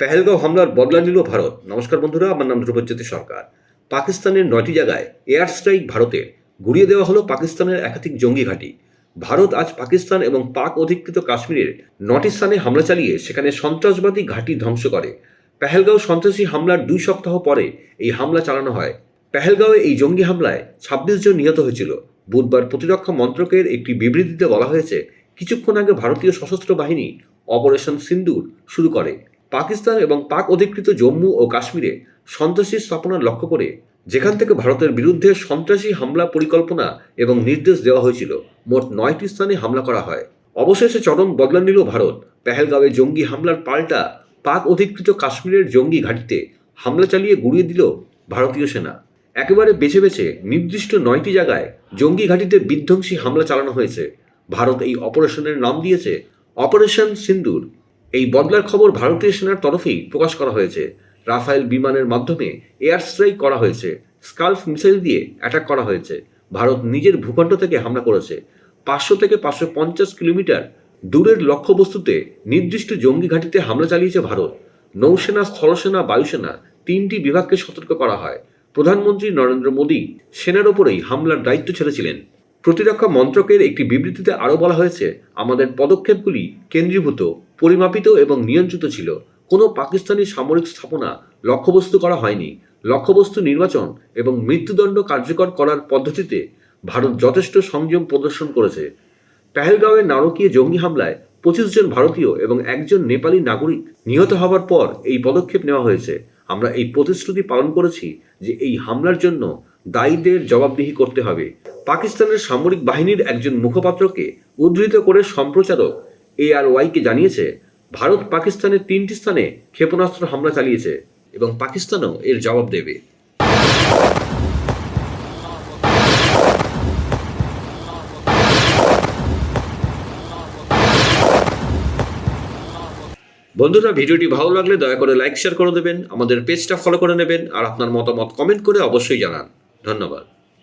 পেহেলগাঁও হামলার বদলা নিল ভারত। নমস্কার বন্ধুরা, আমার নাম ধ্রুবজ্যোতি সরকার। পাকিস্তানের নয়টি জায়গায় এয়ার স্ট্রাইক ভারতের গুড়িয়ে দেওয়া হলো পাকিস্তানের একাধিক জঙ্গি ঘাঁটি। ভারত আজ পাকিস্তান এবং পাক অধিকৃত কাশ্মীরের নটি স্থানে হামলা চালিয়ে সেখানে সন্ত্রাসবাদী ঘাঁটি ধ্বংস করে। পেহেলগাঁও সন্ত্রাসী হামলার দুই সপ্তাহ পরে এই হামলা চালানো হয়। পেহেলগাঁওয়ে এই জঙ্গি হামলায় ছাব্বিশ জন নিহত হয়েছিল। বুধবার প্রতিরক্ষা মন্ত্রকের একটি বিবৃতিতে বলা হয়েছে, কিছুক্ষণ আগে ভারতীয় সশস্ত্র বাহিনী অপারেশন সিন্দুর শুরু করে। পাকিস্তান এবং পাক অধিকৃত জম্মু ও কাশ্মীরে সন্ত্রাসী স্থাপনা লক্ষ্য করে যেখান থেকে ভারতের বিরুদ্ধে সন্ত্রাসী হামলা পরিকল্পনা এবং নির্দেশ দেওয়া হয়েছিল, মোট নয়টি স্থানে হামলা করা হয়। অবশেষে চরম বদলা নিল ভারত। পেহেলগাঁওয়ে জঙ্গি হামলার পাল্টা পাক অধিকৃত কাশ্মীরের জঙ্গি ঘাঁটিতে হামলা চালিয়ে গুড়িয়ে দিল ভারতীয় সেনা। একেবারে বেছে বেছে নির্দিষ্ট নয়টি জায়গায় জঙ্গি ঘাঁটিতে বিধ্বংসী হামলা চালানো হয়েছে। ভারত এই অপারেশনের নাম দিয়েছে অপারেশন সিন্দুর। এই বদলার খবর ভারতীয় সেনার তরফেই প্রকাশ করা হয়েছে। রাফায়েল বিমানের মাধ্যমে এয়ার স্ট্রাইক করা হয়েছে। স্কালফ মিসাইল দিয়ে অ্যাটাক করা হয়েছে। ভারত নিজের ভূখণ্ড থেকে হামলা করেছে। পাঁচশো থেকে পাঁচশো পঞ্চাশ কিলোমিটার দূরের লক্ষ্যবস্তুতে নির্দিষ্ট জঙ্গি ঘাঁটিতে হামলা চালিয়েছে ভারত। নৌসেনা, স্থলসেনা, বায়ুসেনা তিনটি বিভাগকে সতর্ক করা হয়। প্রধানমন্ত্রী নরেন্দ্র মোদী সেনার ওপরেই হামলার দায়িত্ব ছেড়েছিলেন। প্রতিরক্ষা মন্ত্রকের একটি বিবৃতিতে আরও বলা হয়েছে, আমাদের পদক্ষেপগুলি কেন্দ্রীভূত, পরিমাপিত এবং নিয়ন্ত্রিত ছিল। কোনো পাকিস্তানি সামরিক স্থাপনা লক্ষ্যবস্তু করা হয়নি। লক্ষ্যবস্তু নির্বাচন এবং মৃত্যুদণ্ড কার্যকর করার পদ্ধতিতে ভারত যথেষ্ট সংযম প্রদর্শন করেছে। পেহেলগাঁওয়ের নারকীয় জঙ্গি হামলায় পঁচিশ জন ভারতীয় এবং একজন নেপালি নাগরিক নিহত হওয়ার পর এই পদক্ষেপ নেওয়া হয়েছে। আমরা এই প্রতিশ্রুতি পালন করেছি যে এই হামলার জন্য দায়ীদের জবাবদিহি করতে হবে। পাকিস্তানের সামরিক বাহিনীর একজন মুখপাত্রকে উদ্ধৃত করে সম্প্রচারক এআরওয়াইকে জানিয়েছে, ভারত পাকিস্তানের তিনটি স্থানে ক্ষেপণাস্ত্র হামলা চালিয়েছে এবং পাকিস্তানও এর জবাব দেবে। বন্ধুরা, ভিডিওটি ভালো লাগলে দয়া করে লাইক, শেয়ার করে দেবেন, আমাদের পেজটা ফলো করে নেবেন, আর আপনার মতামত কমেন্ট করে অবশ্যই জানান। ধন্যবাদ।